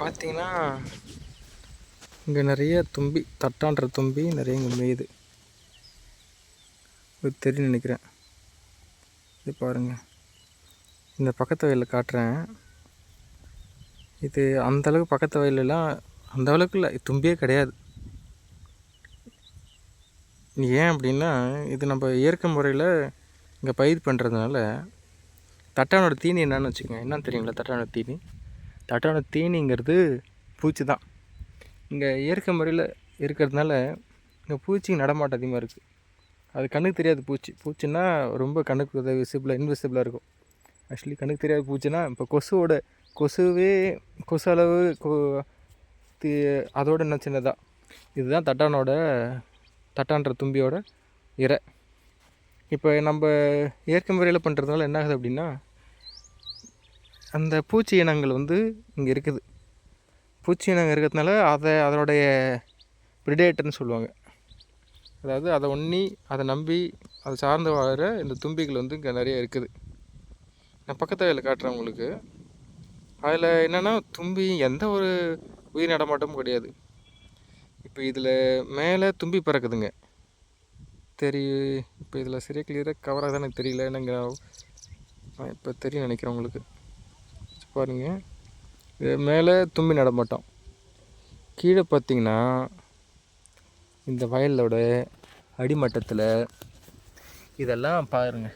பார்த்தீங்கன்னா இங்கே நிறைய தும்பி தட்டான்ற தும்பி நிறைய இங்கே மேயுது. தெரியும் நினைக்கிறேன். இது பாருங்கள் இந்த பக்கத்து வயலில் காட்டுறேன். இது அந்தளவுக்கு பக்கத்து வயலெல்லாம் அந்த அளவுக்கு இல்லை. தும்பியே கிடையாது. ஏன் அப்படின்னா இது நம்ம இயற்கை முறையில் இங்கே பயிர் பண்ணுறதுனால தட்டானோட தீனி என்னன்னு வச்சுக்கோங்க. என்னன்னு தெரியுங்களா தட்டானோட தீனி? தட்டானோட தீனிங்கிறது பூச்சி தான். இங்கே இயற்கை முறையில் இருக்கிறதுனால இங்கே பூச்சி நடமாட்டம் அதிகமாக இருக்குது அது கண்ணுக்கு தெரியாது பூச்சி. பூச்சின்னா ரொம்ப கண்ணுக்கு விசிபிளாக இன்விசிபிளாக இருக்கும். ஆக்சுவலி கண்ணுக்கு தெரியாத பூச்சின்னா இப்போ கொசுவோட கொசுவே கொசு அளவு கொ தி அதோட என்ன சின்னதாக இதுதான் தட்டானோட தட்டான்ற தும்பியோட இறை இப்போ நம்ம இயற்கை முறையில் பண்ணுறதுனால என்ன ஆகுது அப்படின்னா அந்த பூச்சி இனங்கள் வந்து இங்கே இருக்குது. பூச்சி இனங்கள் இருக்கிறதுனால அதை அதனுடைய பிரிடேட்டர்னு சொல்லுவாங்க. அதாவது அதை ஒன்றி அதை நம்பி அதை சார்ந்து வாழ இந்த தும்பிகள் வந்து இங்கே நிறைய இருக்குது. நான் பக்கத்து வயலில் காட்டுறேன் உங்களுக்கு. அதில் என்னென்னா தும்பி எந்த ஒரு உயிர் நடமாட்டமும் கிடையாது. இப்போ இதில் மேலே தும்பி பறக்குதுங்க. தெரி இப்போ இதில் சரியாக கிளியராக கவர் ஆகுது தெரியல. என்னங்க இப்போ தெரியும் நினைக்கிறேன் உங்களுக்கு. பாருங்கள் இது மேலே தும்பி நடமாட்டோம். கீழே பார்த்தீங்கன்னா இந்த வயலோட அடிமட்டத்தில் இதெல்லாம் பாருங்க.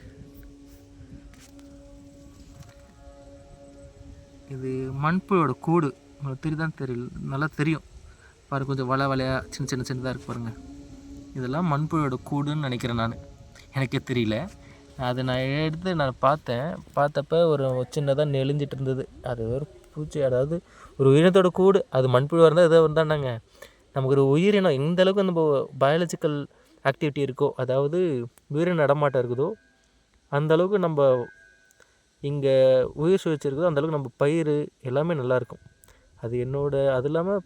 இது மண்புழோட கூடு. உங்களுக்கு தெரியுதான்னு தெரியல. நல்லா தெரியும். பாரு கொஞ்சம் வள வலையாக சின்ன சின்ன சின்னதாக இருக்கு பாருங்கள் இதெல்லாம் மண்புழோட கூடுன்னு நினைக்கிறேன் நான். எனக்கே தெரியல. அது நான் எடுத்து நான் பார்த்தேன். பார்த்தப்ப ஒரு சின்னதாக நெளிஞ்சிட்டு இருந்தது. அது ஒரு பூச்சி அதாவது ஒரு உயிரினத்தோட கூடு. அது மண்புழுவாக இருந்தால் ஏதோ இருந்தாண்டாங்க நமக்கு ஒரு உயிரினம் எந்த அளவுக்கு நம்ம பயாலஜிக்கல் ஆக்டிவிட்டி இருக்கோ அதாவது உயிரின நடமாட்டம் இருக்குதோ அந்த அளவுக்கு நம்ம இங்கே உயிர் சுழற்சி இருக்குதோ அந்தளவுக்கு நம்ம பயிர் எல்லாமே நல்லாயிருக்கும் அது என்னோட அது இல்லாமல்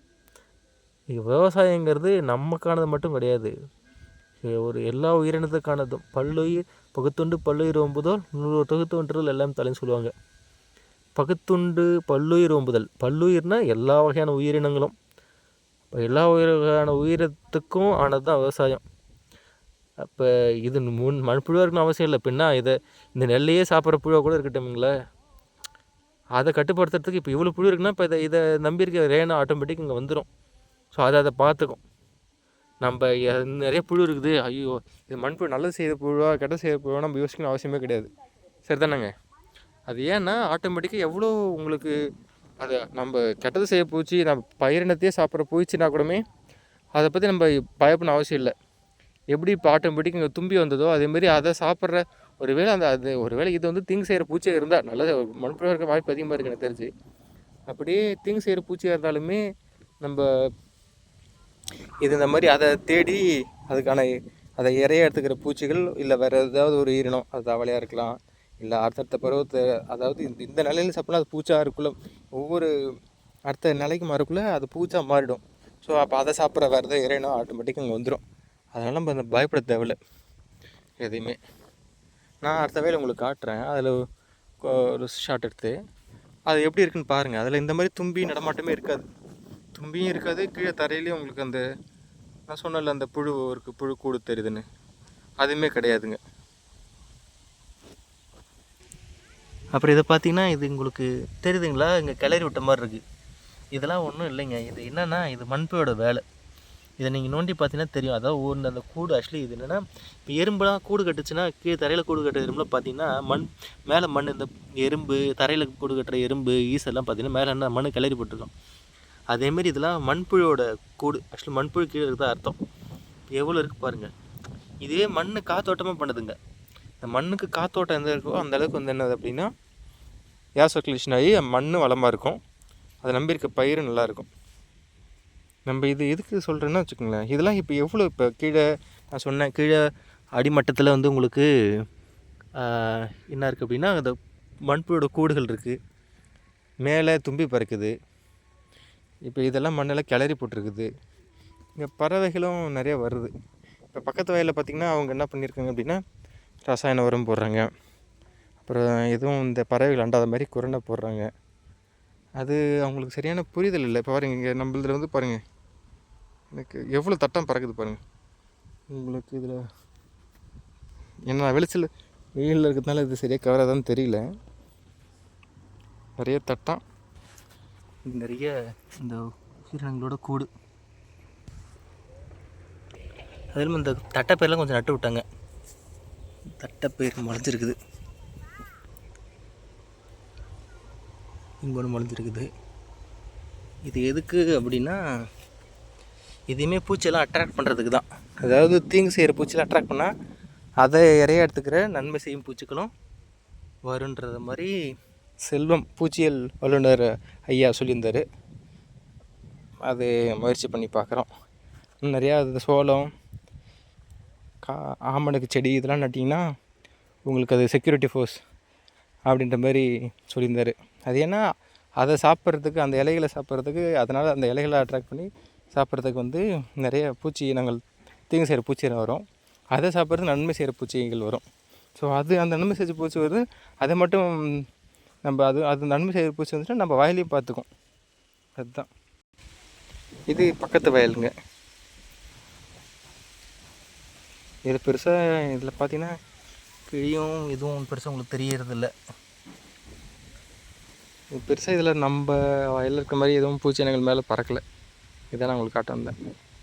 விவசாயங்கிறது நமக்கானது மட்டும் கிடையாது. ஒரு எல்லா உயிரினத்துக்கானதும். பல்லுயிர் பகுத்துண்டு பல்லுயிர் ஓம்புதல் நூறு தொகுத்துன்றல் எல்லாம் தலைன்னு சொல்லுவாங்க. பகுத்துண்டு பல்லுயிர் ஓம்புதல். பல்லுயிர்னா எல்லா வகையான உயிரினங்களும். இப்போ எல்லா வகையான உயிரத்துக்கும் ஆனது தான் விவசாயம். அப்போ இது முன் மண்புழுவாக இருக்கணும் அவசியம் இல்லை. பின்னா இதை இந்த நெல்லையே சாப்பிட்ற புழுவாக கூட இருக்கட்டும்ங்களே. அதை கட்டுப்படுத்துறதுக்கு இப்போ இவ்வளோ புழு இருக்குன்னா இப்போ இதை இதை நம்பியிருக்க ரேனா ஆட்டோமேட்டிக் இங்கே வந்துடும் ஸோ அதை அதை பார்த்துக்கும். நம்ம நிறைய புழு இருக்குது. ஐயோ இது மண்புழு நல்லது செய்த புழுவா கெட்ட செய்த புழுவா நம்ம யோசிக்கணும் அவசியமே கிடையாது. சரிதானேங்க? அது ஏன்னா ஆட்டோமேட்டிக்காக எவ்வளோ உங்களுக்கு அதை நம்ம கெட்டது செய்ய பூச்சி நம்ம பயிரினத்தையே சாப்பிட்ற பூச்சினா கூடமே அதை பற்றி நம்ம பயப்படணும் அவசியம் இல்லை. எப்படி இப்போ ஆட்டோமேட்டிக் இங்கே தும்பி வந்ததோ அதேமாரி அதை சாப்பிட்ற ஒரு வேளை அந்த அது ஒரு வேளை இது வந்து தீங்கு செய்கிற பூச்சியாக இருந்தால் நல்லது மண்புழு இருக்க வாய்ப்பு அதிகமாக இருக்குது எனக்கு தெரிஞ்சு. அப்படியே தீங்கு செய்கிற பூச்சியாக இருந்தாலுமே நம்ம இது இந்த மாதிரி அதை தேடி அதுக்கான அதை இறைய எடுத்துக்கிற பூச்சிகள் இல்லை வேறு ஏதாவது ஒரு உயிரினம் அது தவளையாக இருக்கலாம் இல்லை அடுத்தடுத்த பருவத்தை அதாவது இந்த இந்த நிலையில் சாப்பிட்லாம் அது பூச்சா இருக்குள்ள ஒவ்வொரு அடுத்த நிலைக்கு மாறக்குள்ளே அது பூச்சா மாறிடும். ஸோ அப்போ அதை சாப்பிட்ற வேறு ஏதாவது இறையினம் ஆட்டோமேட்டிக்காக இங்கே வந்துடும் அதனால் நம்ம அந்த பயப்பட தேவையில்ல எதையுமே. நான் அடுத்த வேலை உங்களுக்கு காட்டுறேன். அதில் ஒரு ஷாட் எடுத்து அது எப்படி இருக்குன்னு பாருங்கள் அதில் இந்த மாதிரி தும்பி நடமாட்டமே இருக்காது. தும்பியும் இருக்காது கீழே தரையிலேயே உங்களுக்கு அந்த நான் சொன்னல அந்த புழு இருக்குது புழு கூடு தெரியுதுன்னு. அதுவுமே கிடையாதுங்க. அப்புறம் இதை பார்த்தீங்கன்னா இது உங்களுக்கு தெரியுதுங்களா? இங்கே கிளறி விட்ட மாதிரி இருக்குது இதெல்லாம் ஒன்றும் இல்லைங்க. இது என்னென்னா இது மண்பையோட வேலை. இதை நீங்கள் நோண்டி பார்த்தீங்கன்னா தெரியும். அதாவது ஒன்று அந்த கூடு ஆக்சுவலி இது என்னென்னா இப்போ எறும்புலாம் கூடு கட்டுச்சுன்னா கீழே தரையில் கூடு கட்டுற எறும்புலாம் பார்த்தீங்கன்னா மண் மேலே மண் இந்த எறும்பு தரையில் கூடு கட்டுற எறும்பு ஈசெல்லாம் பார்த்தீங்கன்னா மேலே என்ன மண் கிளறி போட்டிருக்கோம். அதேமாரி இதெல்லாம் மண்புழுவோட கூடு ஆக்சுவலி மண்புழு கீழே இருக்கிறதா அர்த்தம். எவ்வளோ இருக்குது பாருங்கள் இதே மண் காத்தோட்டமாக பண்ணுதுங்க. இந்த மண்ணுக்கு காத்தோட்டம் எந்த இருக்கோ அந்த அளவுக்கு வந்து என்னது அப்படின்னா ஏர் சர்க்குலேஷன் ஆகி மண் வளமாக இருக்கும். அதை நம்பி இருக்க பயிர் நல்லாயிருக்கும் நம்ம இது எதுக்கு சொல்கிறேன்னா வச்சுக்கோங்களேன். இதெல்லாம் இப்போ எவ்வளோ இப்போ கீழே நான் சொன்னேன் கீழே அடிமட்டத்தில் வந்து உங்களுக்கு என்ன இருக்குது அப்படின்னா அந்த மண்புழோட கூடுகள் இருக்குது மேலே தும்பி பறக்குது. இப்போ இதெல்லாம் மண்ணெல்லாம் கிளறி போட்டிருக்குது. இங்கே பறவைகளும் நிறைய வருது. இப்போ பக்கத்து வயலில் பார்த்திங்கன்னா அவங்க என்ன பண்ணியிருக்காங்க அப்படின்னா ரசாயன உரம் போடுறாங்க. அப்புறம் எதுவும் இந்த பறவைகள் அண்டாத மாதிரி குரண்டை போடுறாங்க. அது அவங்களுக்கு சரியான புரிதல் இல்லை. இப்போ பாருங்கள் இங்கே நம்மளதுல வந்து பாருங்கள் எனக்கு எவ்வளோ தட்டம் பறக்குது பாருங்கள் உங்களுக்கு இதில் என்ன வெளிச்சல் வெயிலில் இருக்கிறதுனால இது சரியாக கவராதான்னு தெரியல. நிறைய தட்டம். இது நிறைய இந்த உயிரினங்களோட கூடு. அதிலும் இந்த தட்டைப்பயிரெலாம் கொஞ்சம் நட்டு விட்டாங்க. தட்டைப்பயிர் முளைஞ்சிருக்குது. இங்கே ஒன்று முளைஞ்சிருக்குது. இது எதுக்கு அப்படின்னா இதையுமே பூச்சியெல்லாம் அட்ராக்ட் பண்ணுறதுக்கு தான். அதாவது தீங்கு செய்கிற பூச்சியெல்லாம் அட்ராக்ட் பண்ணால் அதை இறைய எடுத்துக்கிற நன்மை செய்யும் பூச்சிகளும் வருன்றது மாதிரி செல்வம் பூச்சியல் வல்லுநர் ஐயா சொல்லியிருந்தார். அது முயற்சி பண்ணி பார்க்குறோம். இன்னும் நிறையா இந்த சோளம் கா ஆமணக்கு செடி இதெல்லாம் நட்டிங்கன்னா உங்களுக்கு அது செக்யூரிட்டி ஃபோர்ஸ் அப்படின்ற மாதிரி சொல்லியிருந்தார். அது ஏன்னா அதை சாப்பிட்றதுக்கு அந்த இலைகளை சாப்பிட்றதுக்கு அதனால் அந்த இலைகளை அட்ராக்ட் பண்ணி சாப்பிட்றதுக்கு வந்து நிறைய பூச்சி இனங்கள் தீங்கு செய்கிற பூச்சி வரும். அதை சாப்பிட்றது நன்மை செய்கிற பூச்சிகள் வரும். ஸோ அது அந்த நன்மை செஞ்ச பூச்சி வருது. அதை மட்டும் நம்ம அது அது நன்மை செய்கிற பூச்சி வந்துட்டு நம்ம வயலையும் பார்த்துக்கும். அதுதான். இது பக்கத்து வயலுங்க. இதில் பெருசாக இதில் பார்த்தீங்கன்னா கிழியும் எதுவும் பெருசாக உங்களுக்கு தெரியறதில்ல. பெருசாக இதில் நம்ம வயலில் இருக்க மாதிரி எதுவும் பூச்சி இனங்கள் மேலே பறக்கலை. இதான் நான் உங்களுக்கு காட்ட வந்தேன்.